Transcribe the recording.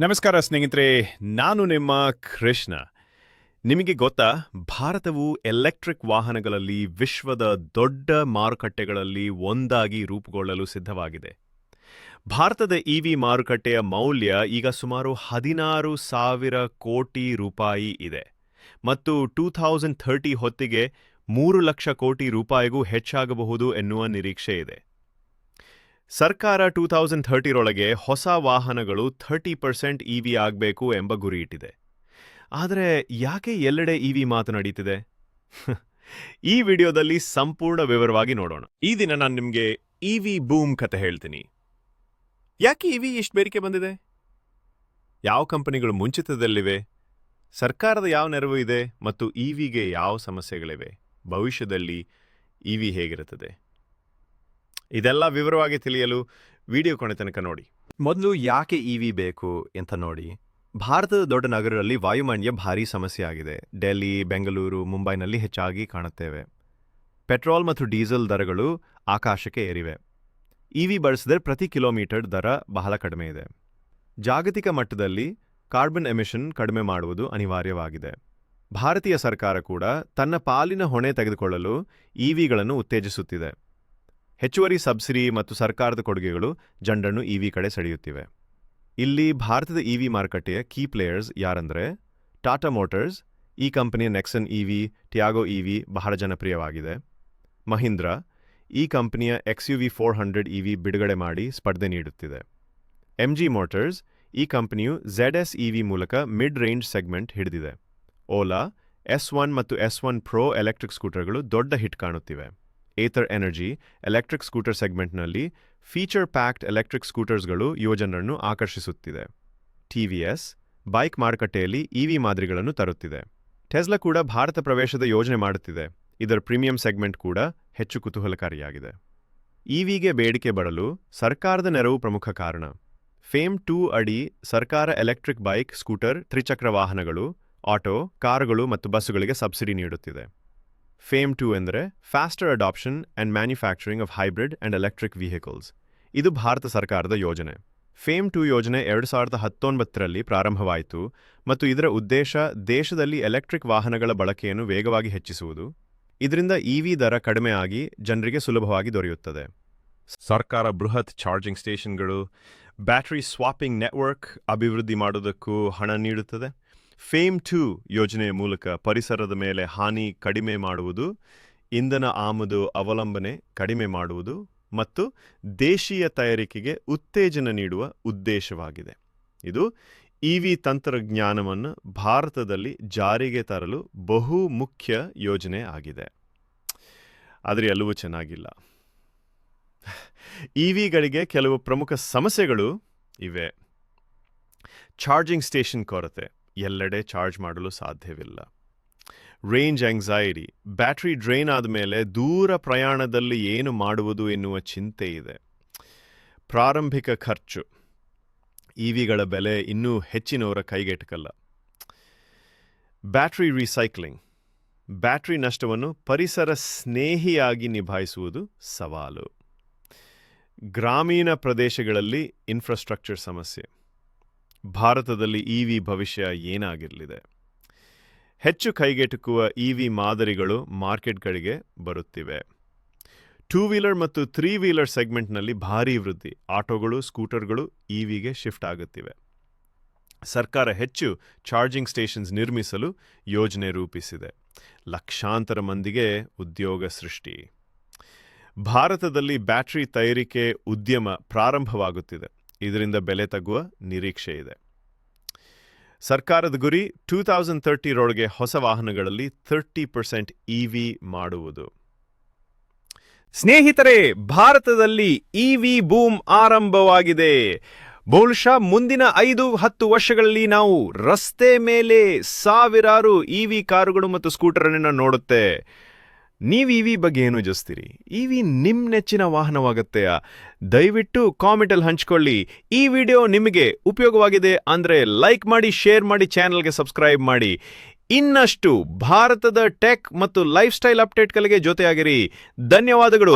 ನಮಸ್ಕಾರ ಸ್ನೇಹಿತರೆ, ನಾನು ನಿಮ್ಮ ಕೃಷ್ಣ. ನಿಮಗೆ ಗೊತ್ತಾ, ಭಾರತವು ಎಲೆಕ್ಟ್ರಿಕ್ ವಾಹನಗಳಲ್ಲಿ ವಿಶ್ವದ ದೊಡ್ಡ ಮಾರುಕಟ್ಟೆಗಳಲ್ಲಿ ಒಂದಾಗಿ ರೂಪುಗೊಳ್ಳಲು ಸಿದ್ಧವಾಗಿದೆ. ಭಾರತದ ಇ ವಿ ಮಾರುಕಟ್ಟೆಯ ಮೌಲ್ಯ ಈಗ ಸುಮಾರು ಹದಿನಾರು ಸಾವಿರ ಕೋಟಿ ರೂಪಾಯಿ ಇದೆ ಮತ್ತು ಟೂ ಥೌಸಂಡ್ ಥರ್ಟಿ ಹೊತ್ತಿಗೆ ಮೂರು ಲಕ್ಷ ಕೋಟಿ ರೂಪಾಯಿಗೂ ಹೆಚ್ಚಾಗಬಹುದು ಎನ್ನುವ ನಿರೀಕ್ಷೆ ಇದೆ. ಸರ್ಕಾರ ಟೂ ಥೌಸಂಡ್ ಥರ್ಟಿರೊಳಗೆ ಹೊಸ ವಾಹನಗಳು ಥರ್ಟಿ ಪರ್ಸೆಂಟ್ ಇವಿ ಆಗಬೇಕು ಎಂಬ ಗುರಿ ಇಟ್ಟಿದೆ. ಆದರೆ ಯಾಕೆ ಎಲ್ಲೆಡೆ ಇವಿ ಮಾತು ನಡೀತಿದೆ? ಈ ವಿಡಿಯೋದಲ್ಲಿ ಸಂಪೂರ್ಣ ವಿವರವಾಗಿ ನೋಡೋಣ. ಈ ದಿನ ನಾನು ನಿಮಗೆ ವಿ ಬೂಮ್ ಕತೆ ಹೇಳ್ತೀನಿ. ಯಾಕೆ ಇವಿ ಇಷ್ಟು ಬೇಡಿಕೆ ಬಂದಿದೆ? ಯಾವ ಕಂಪನಿಗಳು ಮುಂಚಿತದಲ್ಲಿವೆ? ಸರ್ಕಾರದ ಯಾವ ನೆರವು ಇದೆ ಮತ್ತು ಇವಿಗೆ ಯಾವ ಸಮಸ್ಯೆಗಳಿವೆ? ಭವಿಷ್ಯದಲ್ಲಿ ಇವಿ ಹೇಗಿರುತ್ತದೆ? ಇದೆಲ್ಲ ವಿವರವಾಗಿ ತಿಳಿಯಲು ವಿಡಿಯೋ ಕೊನೆ ತನಕ ನೋಡಿ. ಮೊದಲು ಯಾಕೆ ಇ ವಿ ಬೇಕು ಅಂತ ನೋಡಿ. ಭಾರತದ ದೊಡ್ಡ ನಗರಗಳಲ್ಲಿ ವಾಯುಮಾನ್ಯ ಭಾರೀ ಸಮಸ್ಯೆ ಆಗಿದೆ. ಡೆಲ್ಲಿ, ಬೆಂಗಳೂರು, ಮುಂಬೈನಲ್ಲಿ ಹೆಚ್ಚಾಗಿ ಕಾಣುತ್ತೇವೆ. ಪೆಟ್ರೋಲ್ ಮತ್ತು ಡೀಸೆಲ್ ದರಗಳು ಆಕಾಶಕ್ಕೆ ಏರಿವೆ. ಇ ವಿ ಬಳಸಿದರೆ ಪ್ರತಿ ಕಿಲೋಮೀಟರ್ ದರ ಬಹಳ ಕಡಿಮೆ ಇದೆ. ಜಾಗತಿಕ ಮಟ್ಟದಲ್ಲಿ ಕಾರ್ಬನ್ ಎಮಿಷನ್ ಕಡಿಮೆ ಮಾಡುವುದು ಅನಿವಾರ್ಯವಾಗಿದೆ. ಭಾರತೀಯ ಸರ್ಕಾರ ಕೂಡ ತನ್ನ ಪಾಲಿನ ಹೊಣೆ ತೆಗೆದುಕೊಳ್ಳಲು ಇ ವಿಗಳನ್ನು ಉತ್ತೇಜಿಸುತ್ತಿದೆ. ಹೆಚ್ಚುವರಿ ಸಬ್ಸಿಡಿ ಮತ್ತು ಸರ್ಕಾರದ ಕೊಡುಗೆಗಳು ಜಂಡನ್ನು ಇವಿ ಕಡೆ ಸೆಳೆಯುತ್ತಿವೆ. ಇಲ್ಲಿ ಭಾರತದ ಇವಿ ಮಾರುಕಟ್ಟೆಯ ಕೀ ಪ್ಲೇಯರ್ಸ್ ಯಾರಂದರೆ ಟಾಟಾ ಮೋಟರ್ಸ್ ಈ ಕಂಪನಿಯ ನೆಕ್ಸನ್ ಇವಿ ಟಿಯಾಗೋ ಇವಿ ಬಹಳ ಜನಪ್ರಿಯವಾಗಿದೆ. ಮಹೀಂದ್ರ, ಈ ಕಂಪನಿಯ X U V four hundred EV ಬಿಡುಗಡೆ ಮಾಡಿ ಸ್ಪರ್ಧೆ ನೀಡುತ್ತಿದೆ. ಎಂ ಜಿ ಮೋಟರ್ಸ್ ಈ ಕಂಪನಿಯು ಝೆಡ್ ಎಸ್ ಇವಿ ಮೂಲಕ ಮಿಡ್ ರೇಂಜ್ ಸೆಗ್ಮೆಂಟ್ ಹಿಡಿದಿದೆ. ಓಲಾ ಎಸ್ ಒನ್ ಮತ್ತು ಎಸ್ ಒನ್ ಪ್ರೋ ಎಲೆಕ್ಟ್ರಿಕ್ ಸ್ಕೂಟರ್ಗಳು ದೊಡ್ಡ ಹಿಟ್ ಕಾಣುತ್ತಿವೆ. ಏತರ್ ಎನರ್ಜಿ ಎಲೆಕ್ಟ್ರಿಕ್ ಸ್ಕೂಟರ್ ಸೆಗ್ಮೆಂಟ್ನಲ್ಲಿ ಫೀಚರ್ ಪ್ಯಾಕ್ಡ್ ಎಲೆಕ್ಟ್ರಿಕ್ ಸ್ಕೂಟರ್ಸ್ಗಳು ಯುವಜನರನ್ನು ಆಕರ್ಷಿಸುತ್ತಿದೆ. ಟಿವಿಎಸ್ ಬೈಕ್ ಮಾರುಕಟ್ಟೆಯಲ್ಲಿ ಇವಿ ಮಾದರಿಗಳನ್ನು ತರುತ್ತಿದೆ. ಟೆಸ್ಲಾ ಕೂಡ ಭಾರತ ಪ್ರವೇಶದ ಯೋಜನೆ ಮಾಡುತ್ತಿದೆ. ಇದರ ಪ್ರೀಮಿಯಂ ಸೆಗ್ಮೆಂಟ್ ಕೂಡ ಹೆಚ್ಚು ಕುತೂಹಲಕಾರಿಯಾಗಿದೆ. ಇವಿಗೆ ಬೇಡಿಕೆ ಬರಲು ಸರ್ಕಾರದ ನೆರವು ಪ್ರಮುಖ ಕಾರಣ. ಫೇಮ್ ಟೂ ಅಡಿ ಸರ್ಕಾರ ಎಲೆಕ್ಟ್ರಿಕ್ ಬೈಕ್ ಸ್ಕೂಟರ್ ತ್ರಿಚಕ್ರ ವಾಹನಗಳು ಆಟೋ ಕಾರುಗಳು ಮತ್ತು ಬಸ್ಸುಗಳಿಗೆ ಸಬ್ಸಿಡಿ ನೀಡುತ್ತಿದೆ. ಫೇಮ್ ಟು ಎಂದರೆ faster adoption and manufacturing of hybrid and electric vehicles ಇದು ಭಾರತ ಸರ್ಕಾರದ ಯೋಜನೆ. ಫೇಮ್ ಟು ಯೋಜನೆ ಎರಡು ಸಾವಿರದ ಹತ್ತೊಂಬತ್ತರಲ್ಲಿ ಪ್ರಾರಂಭವಾಯಿತು ಮತ್ತು ಇದರ ಉದ್ದೇಶ ದೇಶದಲ್ಲಿ ಎಲೆಕ್ಟ್ರಿಕ್ ವಾಹನಗಳ ಬಳಕೆಯನ್ನು ವೇಗವಾಗಿ ಹೆಚ್ಚಿಸುವುದು. ಇದರಿಂದ ಇವಿ ದರ ಕಡಿಮೆ ಆಗಿ ಜನರಿಗೆ ಸುಲಭವಾಗಿ ದೊರೆಯುತ್ತದೆ. ಸರ್ಕಾರ ಬೃಹತ್ ಚಾರ್ಜಿಂಗ್ ಸ್ಟೇಷನ್ಗಳು ಬ್ಯಾಟರಿ ಸ್ವಾಪಿಂಗ್ ನೆಟ್ವರ್ಕ್ ಅಭಿವೃದ್ಧಿ ಮಾಡುವುದಕ್ಕೂ ಹಣ ನೀಡುತ್ತದೆ. ಫೇಮ್ ಟು ಯೋಜನೆಯ ಮೂಲಕ ಪರಿಸರದ ಮೇಲೆ ಹಾನಿ ಕಡಿಮೆ ಮಾಡುವುದು, ಇಂಧನ ಆಮದು ಅವಲಂಬನೆ ಕಡಿಮೆ ಮಾಡುವುದು ಮತ್ತು ದೇಶೀಯ ತಯಾರಿಕೆಗೆ ಉತ್ತೇಜನ ನೀಡುವ ಉದ್ದೇಶವಾಗಿದೆ. ಇದು ಇ ವಿ ತಂತ್ರಜ್ಞಾನವನ್ನು ಭಾರತದಲ್ಲಿ ಜಾರಿಗೆ ತರಲು ಬಹು ಮುಖ್ಯ ಯೋಜನೆ ಆಗಿದೆ. ಆದರೆ ಎಲ್ಲವೂ ಚೆನ್ನಾಗಿಲ್ಲ. ಇ ವಿಗಳಿಗೆ ಕೆಲವು ಪ್ರಮುಖ ಸಮಸ್ಯೆಗಳು ಇವೆ. ಚಾರ್ಜಿಂಗ್ ಸ್ಟೇಷನ್ ಕೊರತೆ. ಎಲ್ಲೆಡೆ ಚಾರ್ಜ್ ಮಾಡಲು ಸಾಧ್ಯವಿಲ್ಲ. Range anxiety. ಬ್ಯಾಟರಿ ಡ್ರೈನ್ ಆದಮೇಲೆ ದೂರ ಪ್ರಯಾಣದಲ್ಲಿ ಏನು ಮಾಡುವುದು ಎನ್ನುವ ಚಿಂತೆ ಇದೆ. ಪ್ರಾರಂಭಿಕ ಖರ್ಚು. ಇವಿಗಳ ಬೆಲೆ ಇನ್ನೂ ಹೆಚ್ಚಿನವರ ಕೈಗೆಟಕಲ್ಲ. Battery recycling. ಬ್ಯಾಟರಿ ನಷ್ಟವನ್ನು ಪರಿಸರ ಸ್ನೇಹಿಯಾಗಿ ನಿಭಾಯಿಸುವುದು ಸವಾಲು. ಗ್ರಾಮೀಣ ಪ್ರದೇಶಗಳಲ್ಲಿ ಇನ್ಫ್ರಾಸ್ಟ್ರಕ್ಚರ್ ಸಮಸ್ಯೆ. ಭಾರತದಲ್ಲಿ ಇವಿ ಭವಿಷ್ಯ ಏನಾಗಿರಲಿದೆ? ಹೆಚ್ಚು ಕೈಗೆಟುಕುವ ಇವಿ ಮಾದರಿಗಳು ಮಾರ್ಕೆಟ್ಗಳಿಗೆ ಬರುತ್ತಿವೆ. ಟೂ ವೀಲರ್ ಮತ್ತು ತ್ರೀ ವೀಲರ್ ಸೆಗ್ಮೆಂಟ್ನಲ್ಲಿ ಭಾರೀ ವೃದ್ಧಿ. ಆಟೋಗಳು, ಸ್ಕೂಟರ್ಗಳು ಇವಿಗೆ ಶಿಫ್ಟ್ ಆಗುತ್ತಿವೆ. ಸರ್ಕಾರ ಹೆಚ್ಚು ಚಾರ್ಜಿಂಗ್ ಸ್ಟೇಷನ್ಸ್ ನಿರ್ಮಿಸಲು ಯೋಜನೆ ರೂಪಿಸಿದೆ. ಲಕ್ಷಾಂತರ ಮಂದಿಗೆ ಉದ್ಯೋಗ ಸೃಷ್ಟಿ. ಭಾರತದಲ್ಲಿ ಬ್ಯಾಟರಿ ತಯಾರಿಕೆ ಉದ್ಯಮ ಪ್ರಾರಂಭವಾಗುತ್ತಿದೆ. ಇದರಿಂದ ಬೆಲೆ ತಗ್ಗುವ ನಿರೀಕ್ಷೆ ಇದೆ. ಸರ್ಕಾರದ ಗುರಿ ಟೂ ತೌಸಂಡ್ ತರ್ಟಿರೊಳಗೆ ಹೊಸ ವಾಹನಗಳಲ್ಲಿ ಥರ್ಟಿ ಪರ್ಸೆಂಟ್ ಇವಿ ಮಾಡುವುದು. ಸ್ನೇಹಿತರೆ, ಭಾರತದಲ್ಲಿ ಇವಿ ಬೂಮ್ ಆರಂಭವಾಗಿದೆ. ಬಹುಶಃ ಮುಂದಿನ ಐದು, ಹತ್ತು ವರ್ಷಗಳಲ್ಲಿ ನಾವು ರಸ್ತೆ ಮೇಲೆ ಸಾವಿರಾರು ಇವಿ ಕಾರುಗಳು ಮತ್ತು ಸ್ಕೂಟರನ್ನು ನೋಡುತ್ತೆ. ನೀವು ವಿ ಬಗ್ಗೆ ಏನು ಇ ವಿ ನಿಮ್ಮ ನೆಚ್ಚಿನ ವಾಹನವಾಗತ್ತೆಯಾ ದಯವಿಟ್ಟು ಕಾಮೆಂಟಲ್ಲಿ ಹಂಚ್ಕೊಳ್ಳಿ. ಈ ವಿಡಿಯೋ ನಿಮಗೆ ಉಪಯೋಗವಾಗಿದೆ ಅಂದರೆ ಲೈಕ್ ಮಾಡಿ ಶೇರ್ ಮಾಡಿ ಚಾನಲ್ಗೆ ಸಬ್ಸ್ಕ್ರೈಬ್ ಮಾಡಿ. ಇನ್ನಷ್ಟು ಭಾರತದ ಟೆಕ್ ಮತ್ತು ಲೈಫ್ ಸ್ಟೈಲ್ ಅಪ್ಡೇಟ್ಗಳಿಗೆ ಜೊತೆಯಾಗಿರಿ. ಧನ್ಯವಾದಗಳು.